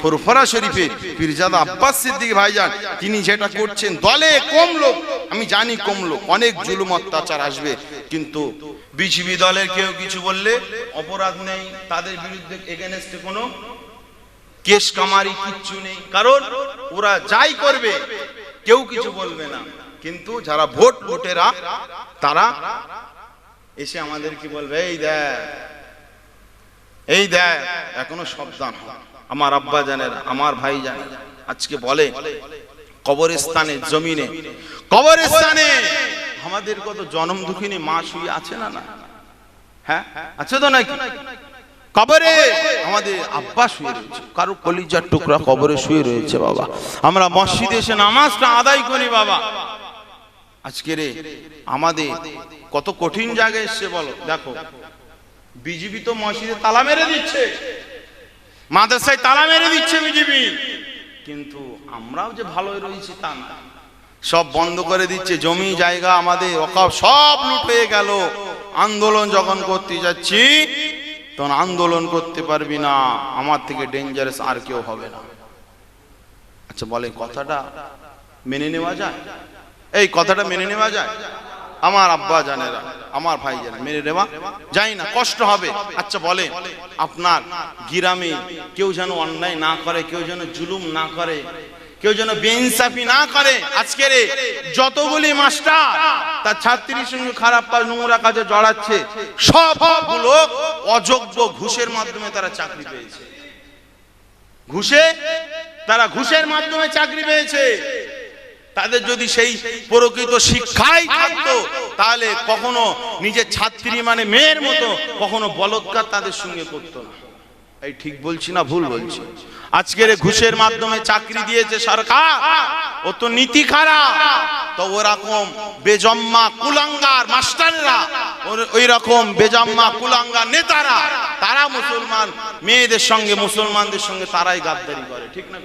ফুরফরা শরীফে পীরজাদা আব্বাস সিদ্দিক ভাইজান, তিনি যেটা করছেন, দলে কম লোক, আমি জানি কম লোক, অনেক জুলুম অত্যাচার আসবে, কিন্তু বিজিবি দলের কেউ কিছু বললে অপরাধ নেই, তাদের বিরুদ্ধে এগেনস্টে কোনো কেস কামারি কিচ্ছু নেই, কারণ ওরা যাই করবে, কেউ কিছু বলবে না, কিন্তু যারা ভোট ভোটেরা, তারা এসে আমাদের কি বলবে, এই দেখ এই দেখ, এখনও সাবধান হ। আমার আব্বা জানেন আমার ভাই জানে আজকে বলে, কবরস্থানে, জমিনে। কবরস্থানে! আমাদের কত জনম দুঃখিনী মা শুয়ে আছে না না? হ্যাঁ? আছে তো নাকি? কবরে! আমাদের আব্বা শুয়ে রয়েছে। কারও কলিজার টুকরা কবরে শুয়ে রয়েছে বাবা। আমরা মসজিদে এসে নামাজটা আদায় করি বাবা। আজকে রে, আমাদের কত কঠিন জায়গায় এসছে বলো। দেখো বিজেপি তো মসজিদে তালা মেরে দিচ্ছে। মাদ্রাসায় তালা মেরে দিচ্ছে বিজেপি। কিন্তু আমরাও যে ভালো রয়েছি তা না। সব বন্ধ করে দিচ্ছে জমি জায়গা আমাদের ওকাব সব লুট হয়ে গেল। আন্দোলন যখন করতে যাচ্ছি তখন আন্দোলন করতে পারবি না আমার থেকে ডেঞ্জারাস আর কেউ হবে না। আচ্ছা বলে কথাটা মেনে নেওয়া যায়? এই কথাটা মেনে নেওয়া যায়? আমার আব্বা জানেরা, আমার ভাই জানে মেনে নেওয়া যাই না, কষ্ট হবে। আচ্ছা বলে আপনার গিরামে কেউ যেন অন্যায় না করে, কেউ যেন জুলুম না করে, কেউ যেন বেইনসাফি না করে, আজকের যতগুলি মাস্টার, তার ছাত্রীর সঙ্গে খারাপ কাজ, নোংরা কাজে জড়াচ্ছে, সবগুলো অযোগ্য ঘুষের মাধ্যমে তারা চাকরি পেয়েছে। ঘুষে, তারা ঘুষের মাধ্যমে চাকরি পেয়েছে। তাদের যদি সেই প্রকৃত শিক্ষাই থাকতো, তাহলে কখনো নিজের ছাত্রী মানে মেয়ের মতো কখনো বলৎকার তাদের সঙ্গে করতো না। এই ঠিক বলছি না ভুল বলছি? আজকের ঘুষের মাধ্যমে চাকরি দিয়েছে সরকার, ও তো নীতি খারাপ। তো ওরকম বেজম্মা কুলাঙ্গার মাস্টাররা ওই রকম বেজম্মা কুলাঙ্গার নেতারা, তারা মুসলমান মেয়েদের সঙ্গে, মুসলমানদের সঙ্গে তারাই গাদ্দারি করে, ঠিক না?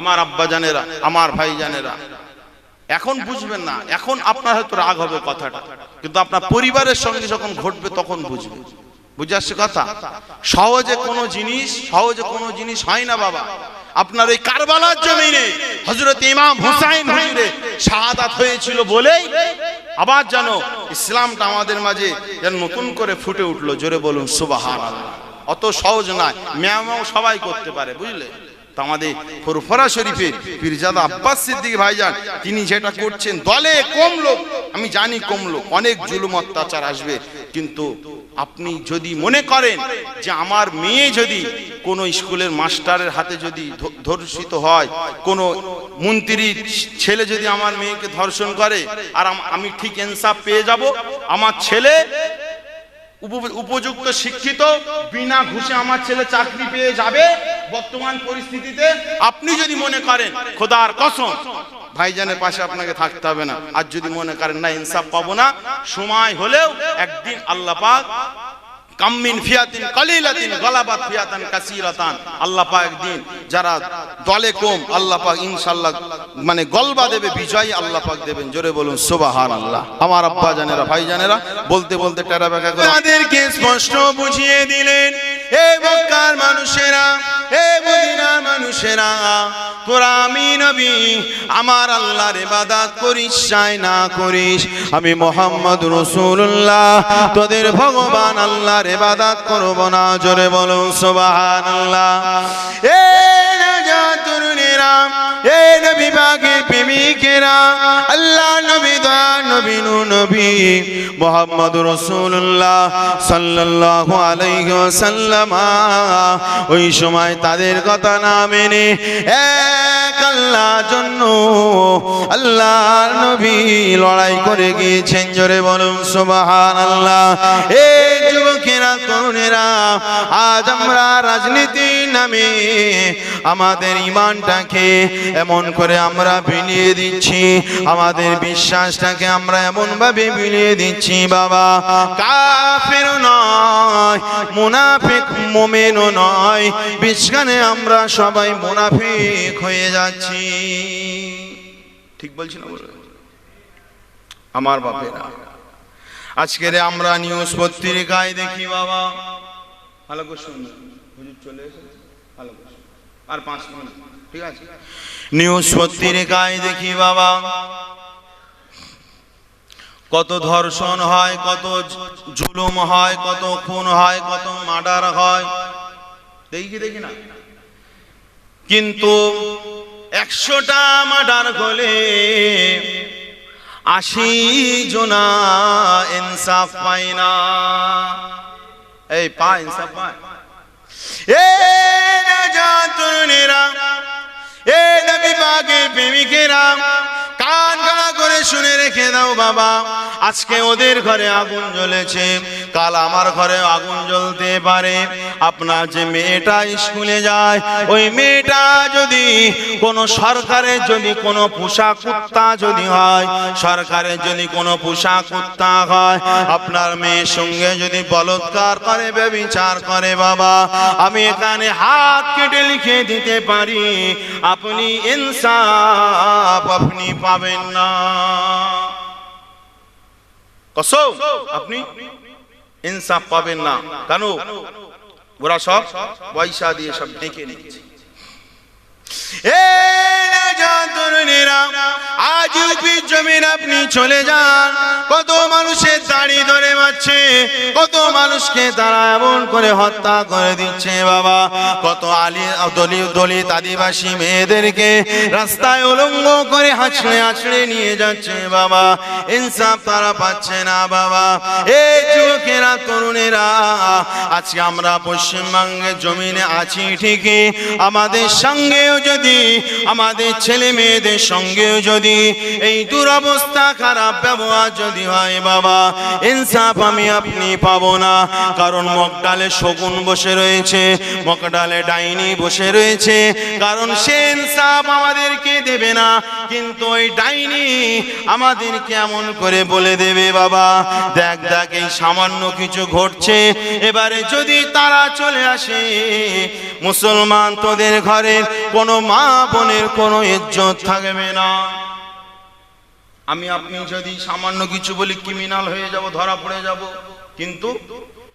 আমার আব্বা জানেরা আমার ভাই জানেরা এখন বুঝবেন না, এখন আপনার হয়তো রাগ হবে কথাটা। কিন্তু আপনার পরিবারের সঙ্গে যখন ঘটবে তখন বুঝবে। বুঝে আসছে কথা? সহজে কোনো জিনিস, সহজে কোনো জিনিস হয় না বাবা। আপনার ওই কারবালার জমিনে হজরত ইমাম হুসাইন হুজুরে শাহাদাত হয়েছিল বলেই আবার জানো ইসলামটা আমাদের মাঝে যেন নতুন করে ফুটে উঠল। জোরে বলুন সুবাহান অত সহজ নয় ম্যাও সবাই করতে পারে, বুঝলে? আমাদের ফুরফরা শরীফের পীরজাদা আব্বাস সিদ্দিক ভাইজান, তিনি যেটা করছেন, দলে কম লোক, আমি জানি কম লোক, অনেক জুলুম অত্যাচার আসবে, কিন্তু আপনি যদি মনে করেন যে আমার মেয়ে যদি কোনো স্কুলের মাস্টারের হাতে যদি ধর্ষিত হয়, কোনো মন্ত্রীর ছেলে যদি আমার মেয়েকে ধর্ষণ করে, আর আমি ঠিক ইনসাফ পেয়ে যাব, আমার ছেলে উপযুক্ত শিক্ষিত, বিনা ঘুষে আমার ছেলে চাকরি পেয়ে যাবে বর্তমান পরিস্থিতিতে। আপনি যদি মনে করেন, খোদার কসম, ভাইজানের পাশে আপনাকে থাকতে হবে না। আর যদি মনে করেন, না, ইনসাফ পাবো না, সময় হলেও একদিন আল্লাহ পাক কাম্মিন ফিয়াতিন কালিলাতিন, গলাবাত ফিয়াতান কাসিরাতান। আল্লাহ পাক একদিন যারা দলে কম, আল্লাহ পাক মানে গলবা দেবে, বিজয় আল্লাহ দেবেন। জোরে বলুন, সুবহানাল্লাহ। আমার আব্বা জানেরা, ভাই জানেরা, বলতে বলতে টেরা করে তাদেরকে স্পষ্ট বুঝিয়ে দিলেন, হে মানুষেরা হে মানুষেরা তোরা আমি নবী, আমার আল্লাহর ইবাদত করিস চাই না করিস। আমি মোহাম্মদ রসুল্লাহ তোদের ভগবান আল্লাহর ইবাদত করব না, জোরে বলো সুবহানাল্লাহ। এ এ নবী পাকের প্রেমিকেরা, আল্লাহ নবী, দয়া নবী, নু নবী মোহাম্মদ রসুল্লাহ ওয়াসাল্লাম। ওই সময় তাদের কথা না মেনে এক আল্লাহ জন্য আল্লাহর নবী লড়াই করে গিয়েছেন। জোরে বলুন, সুবহানাল্লাহ। এই যুবকেরা তরুণেরা, আজ আমরা রাজনীতি নামে আমাদের ইমানটাকে এমন করে আমরা বিলিয়ে দিচ্ছি, আমাদের বিশ্বাসটাকে আমরা এমন ভাবে বিলিয়ে দিচ্ছি, বাবা। কাফের নয়, মুনাফিক মোমেনও নয় বিজ্ঞানে আমরা সবাই মুনাফিক হয়ে যাচ্ছি। ঠিক বলছি না আমার বাপেরা। আজকের আমরা নিউজ পত্রিকায় দেখি বাবা। ভালো করে হুজুর চলে এসেছে। ভালো আর পাঁচ মিনিট। ঠিক আছে? নিউজ পত্রিকায় দেখি বাবা। কত ধর্ষণ হয়, কত জুলুম হয়, কত খুন হয়, কত মার্ডার হয়। দেখি দেখি না? কিন্তু একশোটা মার্ডার হলে আশি জোনা ইনসাফ পাই না। এই, পা ইনসাফ পায়। এ রাজা তরুণেরা এ নবী পাকের প্রেমিকেরা, কান শুনে রেখে দাও বাবা। আজকে ওদের ঘরে আগুন জ্বলেছে। কাল আমার ঘরে আগুন জ্বলতে পারে। আপনার যে মেয়েটা স্কুলে যায়, ওই মেয়েটা যদি কোনো সরকারের যদি কোনো পোষা কুত্তা যদি হয় সরকারের যদি কোনো পোষা কুত্তা হয়, আপনার মেয়ের সঙ্গে যদি বলৎকার করে, ব্যবিচার করে বাবা, আমি এখানে হাত কেটে লিখে দিতে পারি। আপনি ইনসাফ আপনি পাবেন না। কসম আপনি ইনসাফ পাবেন না। কেন ওরা সব পয়সা দিয়ে সব ডেকে নিচ্ছে। আজ জমিন আপনি চলে যান। কত মানুষের দাড়ি ধরে মারছে, কত মানুষকে তারা এমন করে হত্যা করে দিচ্ছে বাবা। কত আলি দলিত দলিত আদিবাসী মেয়েদেরকে রাস্তায় উলঙ্গ করে হাঁচড়ে হাঁচড়ে নিয়ে যাচ্ছে বাবা। ইনসাফ তারা পাচ্ছে না বাবা। এই যুবকেরা, তরুণেরা, আজকে আমরা পশ্চিমবঙ্গের জমিনে আছি ঠিকই। আমাদের সঙ্গেও যদি, আমাদের ছেলে মেয়েদের সঙ্গেও যদি এই দুরবস্থা খারাপ, ব্যবহার যদি হয় বাবা, ইনসাফ আমি আপনি পাবো না। কারণ মকডালে শগুন বসে রয়েছে মকডালে ডাইনি বসে রয়েছে। কারণ সে ইনসাফ আমাদেরকে দেবে না, কিন্তু ওই ডাইনি আমাদেরকে এমন করে বলে দেবে বাবা, দেখ দেখ, এই সামান্য কিছু ঘটছে। এবারে যদি তারা চলে আসে, মুসলমান তোদের ঘরের কোনো মা বোনের কোনো ইজ্জত থাকবে না। আমি আপনি যদি সামান্য কিছু বলি ক্রিমিনাল হয়ে যাব ধরা পড়ে যাব। কিন্তু